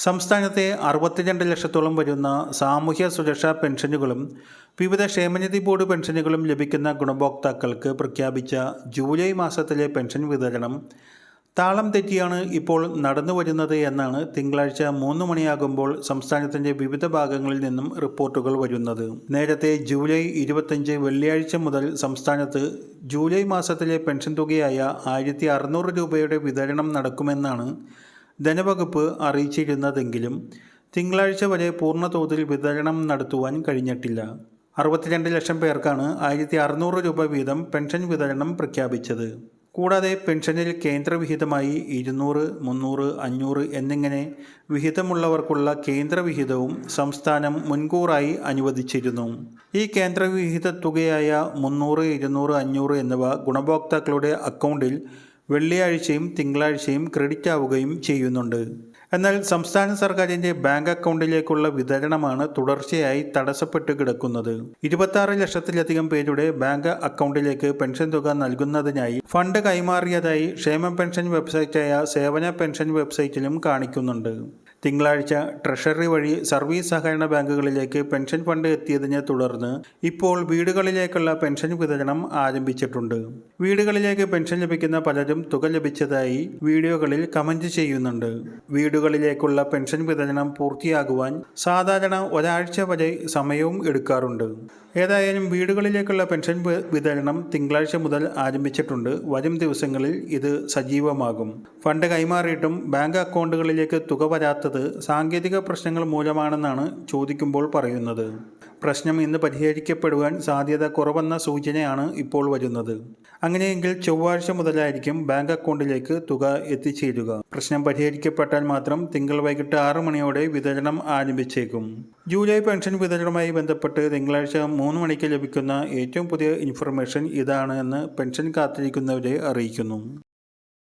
സംസ്ഥാനത്തെ അറുപത്തിരണ്ട് ലക്ഷത്തോളം വരുന്ന സാമൂഹ്യ സുരക്ഷാ പെൻഷനുകളും വിവിധ ക്ഷേമനിധി ബോർഡ് പെൻഷനുകളും ലഭിക്കുന്ന ഗുണഭോക്താക്കൾക്ക് പ്രഖ്യാപിച്ച ജൂലൈ മാസത്തിലെ പെൻഷൻ വിതരണം താളം തെറ്റിയാണ് ഇപ്പോൾ നടന്നു വരുന്നത് എന്നാണ് തിങ്കളാഴ്ച മൂന്ന് മണിയാകുമ്പോൾ സംസ്ഥാനത്തിന്റെ വിവിധ ഭാഗങ്ങളിൽ നിന്നും റിപ്പോർട്ടുകൾ വരുന്നത്. നേരത്തെ ജൂലൈ ഇരുപത്തഞ്ച് വെള്ളിയാഴ്ച മുതൽ സംസ്ഥാനത്ത് ജൂലൈ മാസത്തിലെ പെൻഷൻ തുകയായ ആയിരത്തി രൂപയുടെ വിതരണം നടക്കുമെന്നാണ് ധനവകുപ്പ് അറിയിച്ചിരുന്നതെങ്കിലും തിങ്കളാഴ്ച വരെ പൂർണ തോതിൽ വിതരണം നടത്തുവാൻ കഴിഞ്ഞിട്ടില്ല. അറുപത്തിരണ്ട് ലക്ഷം പേർക്കാണ് ആയിരത്തി അറുന്നൂറ് രൂപ വീതം പെൻഷൻ വിതരണം പ്രഖ്യാപിച്ചത്. കൂടാതെ പെൻഷനിൽ കേന്ദ്രവിഹിതമായി ഇരുന്നൂറ് മുന്നൂറ് അഞ്ഞൂറ് എന്നിങ്ങനെ വിഹിതമുള്ളവർക്കുള്ള കേന്ദ്രവിഹിതവും സംസ്ഥാനം മുൻകൂറായി അനുവദിച്ചിരുന്നു. ഈ കേന്ദ്രവിഹിത തുകയായ മുന്നൂറ് ഇരുന്നൂറ് അഞ്ഞൂറ് എന്നിവ ഗുണഭോക്താക്കളുടെ അക്കൗണ്ടിൽ വെള്ളിയാഴ്ചയും തിങ്കളാഴ്ചയും ക്രെഡിറ്റ് ആവുകയും ചെയ്യുന്നുണ്ട്. എന്നാൽ സംസ്ഥാന സർക്കാരിന്റെ ബാങ്ക് അക്കൗണ്ടിലേക്കുള്ള വിതരണമാണ് തുടർച്ചയായി തടസ്സപ്പെട്ടു കിടക്കുന്നത്. ഇരുപത്തി ലക്ഷത്തിലധികം പേരുടെ ബാങ്ക് അക്കൗണ്ടിലേക്ക് പെൻഷൻ തുക നൽകുന്നതിനായി ഫണ്ട് കൈമാറിയതായി ക്ഷേമ പെൻഷൻ വെബ്സൈറ്റായ സേവന പെൻഷൻ വെബ്സൈറ്റിലും കാണിക്കുന്നുണ്ട്. തിങ്കളാഴ്ച ട്രഷറി വഴി സർവീസ് സഹകരണ ബാങ്കുകളിലേക്ക് പെൻഷൻ ഫണ്ട് എത്തിയതിനെ തുടർന്ന് ഇപ്പോൾ വീടുകളിലേക്കുള്ള പെൻഷൻ വിതരണം ആരംഭിച്ചിട്ടുണ്ട്. വീടുകളിലേക്ക് പെൻഷൻ ലഭിക്കുന്ന പലരും തുക ലഭിച്ചതായി വീഡിയോകളിൽ കമന്റ് ചെയ്യുന്നുണ്ട്. വീടുകളിലേക്കുള്ള പെൻഷൻ വിതരണം പൂർത്തിയാകുവാൻ സാധാരണ ഒരാഴ്ച വരെ സമയവും എടുക്കാറുണ്ട്. ഏതായാലും വീടുകളിലേക്കുള്ള പെൻഷൻ വിതരണം തിങ്കളാഴ്ച മുതൽ ആരംഭിച്ചിട്ടുണ്ട്. വരും ദിവസങ്ങളിൽ ഇത് സജീവമാകും. ഫണ്ട് കൈമാറിയിട്ടും ബാങ്ക് അക്കൗണ്ടുകളിലേക്ക് തുക വരാത്തത് സാങ്കേതിക പ്രശ്നങ്ങൾ മൂലമാണെന്നാണ് ചോദിക്കുമ്പോൾ പറയുന്നത്. പ്രശ്നം ഇന്ന് പരിഹരിക്കപ്പെടുവാൻ സാധ്യത കുറവെന്ന സൂചനയാണ് ഇപ്പോൾ വരുന്നത്. അങ്ങനെയെങ്കിൽ ചൊവ്വാഴ്ച മുതലായിരിക്കും ബാങ്ക് അക്കൗണ്ടിലേക്ക് തുക എത്തിച്ചേരുക. പ്രശ്നം പരിഹരിക്കപ്പെട്ടാൽ മാത്രം തിങ്കൾ വൈകിട്ട് ആറ് മണിയോടെ വിതരണം ആരംഭിച്ചേക്കും. ജൂലൈ പെൻഷൻ വിതരണവുമായി ബന്ധപ്പെട്ട് തിങ്കളാഴ്ച മൂന്ന് മണിക്ക് ലഭിക്കുന്ന ഏറ്റവും പുതിയ ഇൻഫർമേഷൻ ഇതാണ് എന്ന് പെൻഷൻ കാത്തിരിക്കുന്നവരെ അറിയിക്കുന്നു.